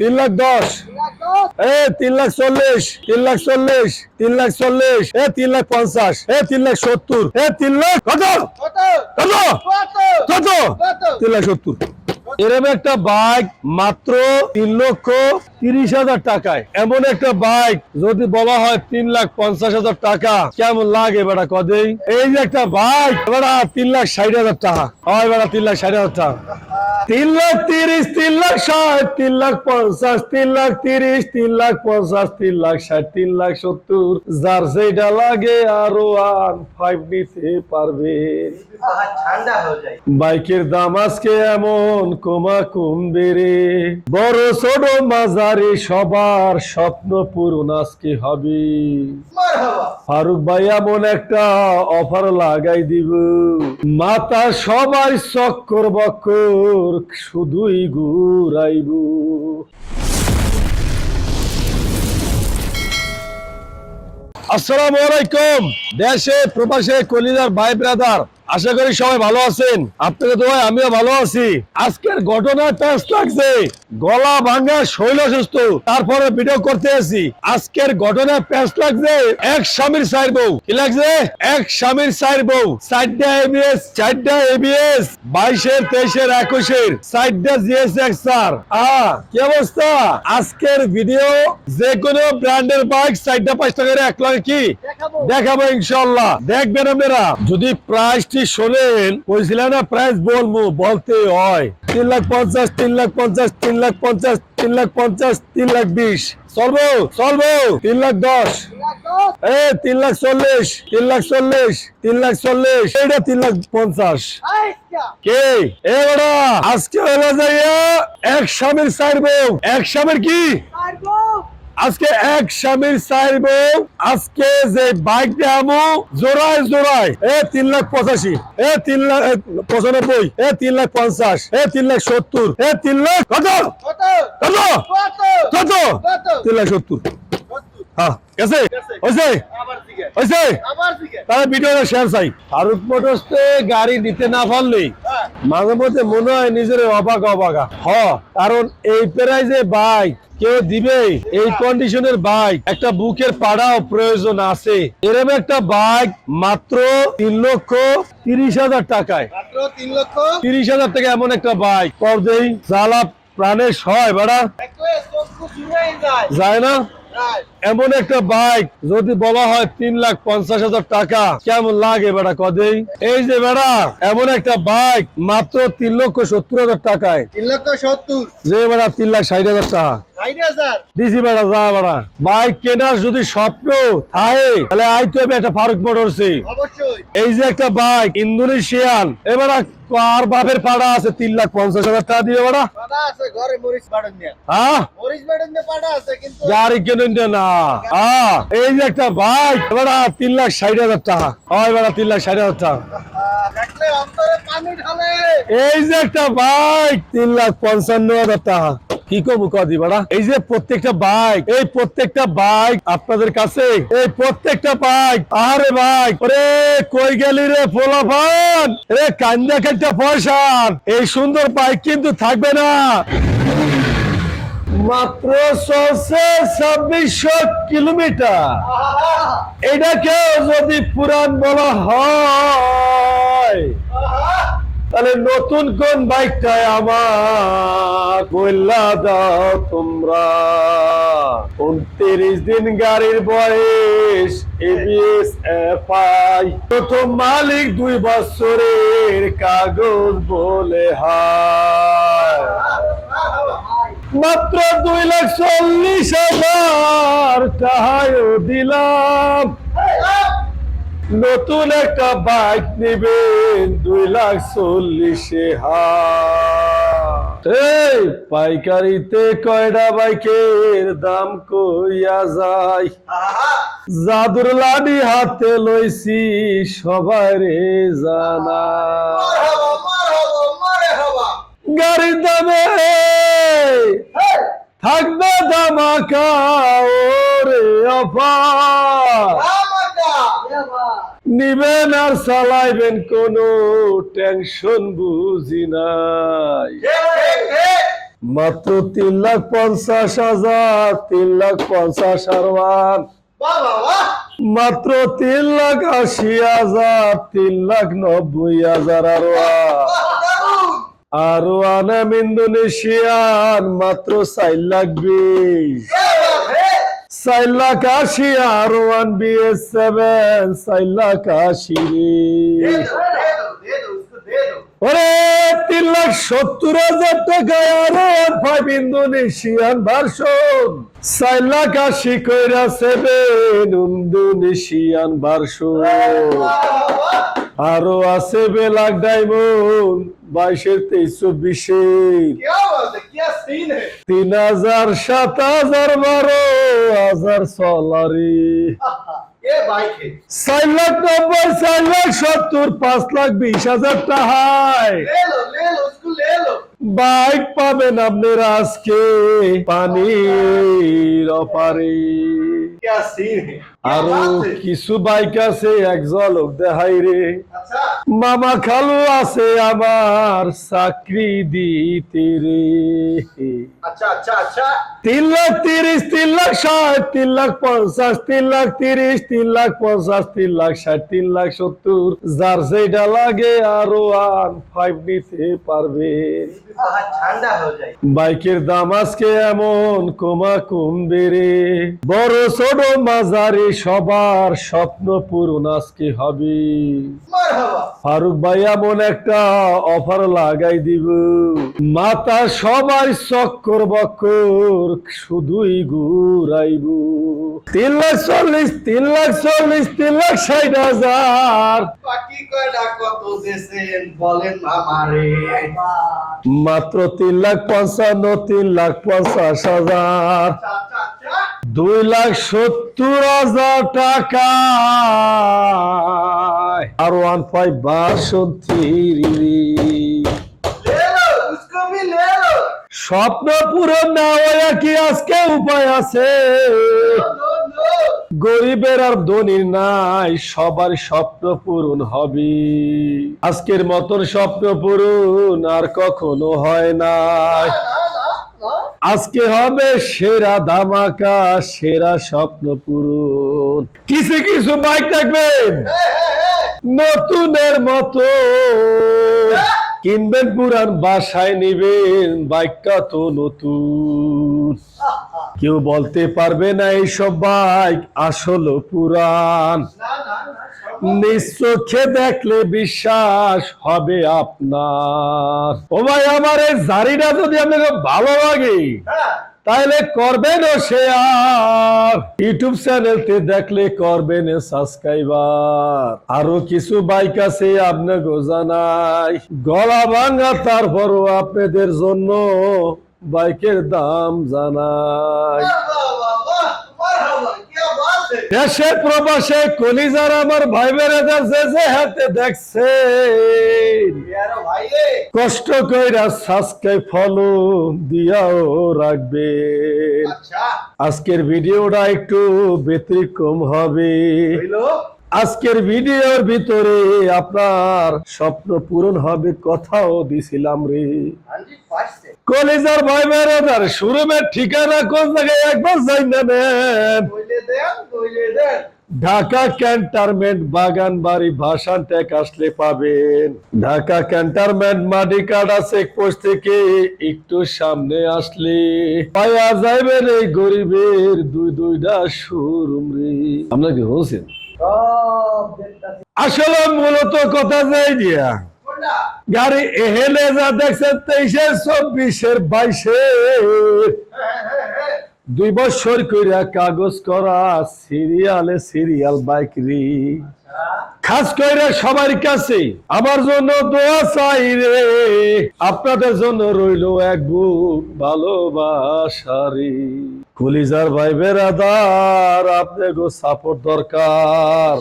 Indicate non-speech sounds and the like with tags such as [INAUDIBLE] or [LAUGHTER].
তিন লাখ দশ। এ তিন লাখ চল্লিশ তিন লাখ চল্লিশ তিন লাখ চল্লিশ এ তিন লাখ পঞ্চাশ এ তিন লাখ সত্তর এ তিন লাখ কত কত কত তিন লাখ সত্তর। এরকম একটা বাইক মাত্র তিন লক্ষ তিরিশ হাজার টাকায় এমন একটা বাইক যদি বলা হয় তিন লাখ পঞ্চাশ হাজার টাকা কেমন লাগে বেটা কদেই এই যে একটা বাইক বেটা তিন লাখ ষাট হাজার টাকা হয় বেটা তিন লাখ ষাট হাজার টাকা তিন লাখ তিরিশ তিন লাখ ষাট তিন লাখ পঞ্চাশ তিন লাখ তিরিশ তিন লাখ পঞ্চাশ তিন লাখ ষাট তিন লাখ সত্তর যার যেটা লাগে আরও আন ফাইভ নিতে পারবে হয়ে বাইকের দাম আজকে এমন কমা কমবে রে। বড় ছোট মাঝারি সবার স্বপ্ন পূরণ আজকে হবে। ফারুক ভাই এমন একটা অফার লাগাই দিব। মাতা সবাই চক্কর বক্কর শুধুই ঘুরাইব। আসসালামু আলাইকুম। দেশে প্রবাসে কলিদার ভাই ব্রাদার আশা করি সবাই ভালো আছেন। আপনাকে তো আমিও ভালো আছি। আজকের ঘটনা টেস্ট লাগছে। গলা ভাঙা শৈল সুস্থ তারপরে ভিডিও করতে আছি আজকের ঘটনা টেস্ট লাগছে এক স্বামীর সাইর বউ। কি লাগছে? এক স্বামীর সাইর বউ। চারটা এবিএস চারটা এবিএস বাইশের, তেইশের, একুশের। চারটা জিএস এক্সার আ, কি অবস্থা? আজকের ভিডিও যে কোনো ব্র্যান্ডের বাইক চারটা পাঁচ করে এক লাখ কি? দেখাবো ইনশাল্লাহ দেখবেন আপনারা। যদি প্রাইসটি শোনেন বলছিলেন না প্রাইস বলব বলতে হয় তিন লাখ পঞ্চাশ তিন লাখ পঞ্চাশ তিন লাখ পঞ্চাশ তিন লাখ পঞ্চাশ তিন লাখ বিশ চলবো চলবো তিন লাখ দশ এ তিন লাখ চল্লিশ তিন লাখ চল্লিশ তিন লাখ চল্লিশ এইটা তিন লাখ পঞ্চাশ কে এ বড়া আজকে হলো যাইয়া এক স্বামীর চার এক স্বামীর কি আজকে এক স্বামীর চাইব। আজকে যে বাইক আমো জোড়ায় জোড়ায়। এ তিন লাখ পঁচাশি এ তিন লাখ এ, পঁচানব্বই এ তিন লাখ পঞ্চাশ এ তিন লাখ সত্তর এ তিন লাখ কত কত কত তিন লাখ সত্তর। হ্যাঁ। গেছে। হয়েছে? হয়েছে? তাহলে ভিডিওটা শেয়ার চাই। ফারুক মোটরসে গাড়ি নিতে না পারলেই হ্যাঁ। মাঝে মধ্যে মনে হয় নিজের অবাক অবাকা হ কারণ এই প্রাইজে বাইক কেউ দিবে এই কন্ডিশনের বাইক একটা বুকের পাড়াও প্রয়োজন আছে। এরকম একটা বাইক মাত্র তিন লক্ষ তিরিশ হাজার টাকায়। তিন লক্ষ তিরিশ হাজার টাকা এমন একটা বাইক কর দেই জ্বালা প্রাণের সয় বেড়া। যায়। যায় না? যায়। এমন একটা বাইক যদি বলা হয় তিন লাখ পঞ্চাশ হাজার টাকা কেমন লাগে বেড়া কদেই এই যে বেড়া এমন একটা বাইক মাত্র তিন লক্ষ সত্তর হাজার টাকায়। তিন লক্ষ সত্তর। যে বেড়া তিন লাখ ষাট হাজার টাকা। ষাট বেড়া যা বেড়া বাইক কেনার যদি স্বপ্ন থাকে তাহলে আইতে হবে একটা ফারুক মোটরসে এই যে একটা বাইক ইন্দোনেশিয়ান এবার আর বাপের পাড়া আছে তিন লাখ পঞ্চাশ হাজার টাকা দিয়ে বেড়া হ্যাঁ? গাড়ি কেনেন না। এই যে একটা বাইক এবার তিন লাখ ষাট হাজার টাকা। হয় তিন লাখ ষাট হাজার টাকা। এই যে একটা বাইক তিন লাখ পঞ্চান্ন হাজার টাকা। কি কমু কদি বাড়া? এই যে প্রত্যেকটা বাইক এই প্রত্যেকটা বাইক আপনাদের কাছে এই প্রত্যেকটা বাইক আরে বাইক ওরে কই গেলি রে ফোলাফান রে কান্দা কান্দা পয়সা। এই সুন্দর বাইক কিন্তু থাকবে না। মাত্র চলছে ছাব্বিশশো কিলোমিটার। আহা, এটাকে যদি পুরান বলা হয় তাহলে নতুন কোন বাইকটায় আমার বললা দাও তোমরা। উনত্রিশ দিন গাড়ির বয়স এবিএস এফআই প্রথম মালিক দুই বছরের কাগজ বলে হয়। মাত্র দুই লাখ চল্লিশ হাজার টাকাও দিলাম। নতুন একটা বাইক নেবেন দুই লাখ চল্লিশে এই পাইকারিতে কয়টা বাইকের দাম কইয়া যায়? জাদুর লাডি হাতে লইছি সবারে জানা। গাড়ির দামে থাকবে ধামাকা ওরে অফার নিবেন আর চালাইবেন কোনো টেনশন বুঝি নাই। মাত্র তিন লাখ পঞ্চাশ হাজার তিন লাখ পঞ্চাশ বাহ মাত্র তিন লাখ আশি হাজার তিন লাখ নব্বই হাজার আরওয়ান আর আনাম ইন্দোনেশিয়ান, মাত্র চার লাখ বিশ। চার লাখ আশি আর ওয়ান বিএস সেভেন, চার লাখ আশি ওরে, তিন লাখ সত্তর হাজার টাকায় আরও ফাইভ ইন্দোনেশিয়ান ভার্সন চার লাখ আশি কইরা সেভেন ইন্দোনেশিয়ান ভার্সন আরও আছে বেলাক ডায়মন্ড বাইশের তেইশ চব্বিশের। তিন হাজার সাত হাজার বারো হাজার সলারি। [LAUGHS] চার লাখ নব্বই চার লাখ সত্তর পাঁচ লাখ বিশ হাজার টাকায়। বাইক পাবেন আপনি আজকে পানির অপারে। আরও কিছু বাইক আছে এক ঝলক দেখাই রে। মামা খালু আছে আমার চাকরি দিতে রে। তিন লাখ তিরিশ তিন লাখ ষাট তিন লাখ পঞ্চাশ তিন লাখ তিরিশ তিন লাখ পঞ্চাশ তিন লাখ ষাট তিন লাখ সত্তর। যার যেটা লাগে আরও আন ফাইভ নিতে পারবে। বাইকের দাম আজকে এমন কমা কমবে রে। বড় ছোট মাঝারি সবার স্বপ্ন পূরণ আজকে হবে। ফারুক ভাই এমন একটা অফার লাগাই দিব। মাতা সবাই চক্কর বক্কর শুধুই ঘুরাইব। তিন লাখ চল্লিশ তিন লাখ চল্লিশ তিন লাখ ষাট হাজার। মাত্র তিন লাখ পঞ্চান্ন তিন লাখ পঞ্চাশ হাজার। দুই লাখ সত্তর হাজার টাকা আর ওয়ান ফাইভ বাষট্টি স্বপ্ন পূরণ না হয়ে কি আজকে উপায় আছে? গরিবের আর ধনির নাই, সবার স্বপ্ন পূরণ হবে। আজকের মতন স্বপ্ন পূরণ আর কখনো হয় না আজকে হবে সেরা দামাকা সেরা স্বপ্ন পূরণ। কিছু কিছু বাইক থাকবে নতুনের মতো। কিনবেন পুরান বাসায়, নিবেন বাইকটা তো নতুন। কেউ বলতে পারবে না এইসব বাইক, আসলে সব নিজ চোখে দেখলে বিশ্বাস হবে আপনার। ও ভাই, আমার এই জারিটা যদি আপনাকে ভালো লাগে তাহলে করবেন শেয়ার। ইউটিউব চ্যানেলতে দেখলে করবেন সাবস্ক্রাইবার। আরও কিছু বাইক আছে আপনাকে জানাই। গলা ভাঙা তারপরও আপনাদের জন্য বাইকের দাম জানাই। দেশে প্রবাসে কলিজার আমার ভাই যে যে হাতে দেখছে। কষ্ট কইরা সাজকে ফলো দিয়াও রাখবে। আজকের ভিডিওটা একটু ব্যতিক্রম হবে। আজকের ভিডিওর ভিতরে আপনার স্বপ্ন পূরণ হবে কথাও দিছিলাম রে। কলেজার ভাই বেড়াদার শোরুমের ঠিকানা কোন জায়গায় একবার যাই না ঢাকা ক্যান্টারমেন্ট বাগান বাড়ি ভাষান ট্যাক আসলে পাবেন। ঢাকা ক্যান্টারমেন্ট আছে কোচ থেকে একটু সামনে আসলে। পায়া যাইবেন এই গরিবের দুই দুইটা শোরুম রে। আপনাকে হোসেন আসলে মূলত কথা যাই দিয়া, গাড়ি এহেলে যা দেখছেন তেইশে চব্বিশের বাইশে। দুই বছর কইরা কাগজ করা, সিরিয়ালে সিরিয়াল বাইক রি খাস কইরা সবার কাছে আমার জন্য দোয়া চাই রে। আপনাদের জন্য রইল এক বুক ভালোবাসারি। কলিজার ভাই বেরাদার আপনাকে সাপোর্ট দরকার।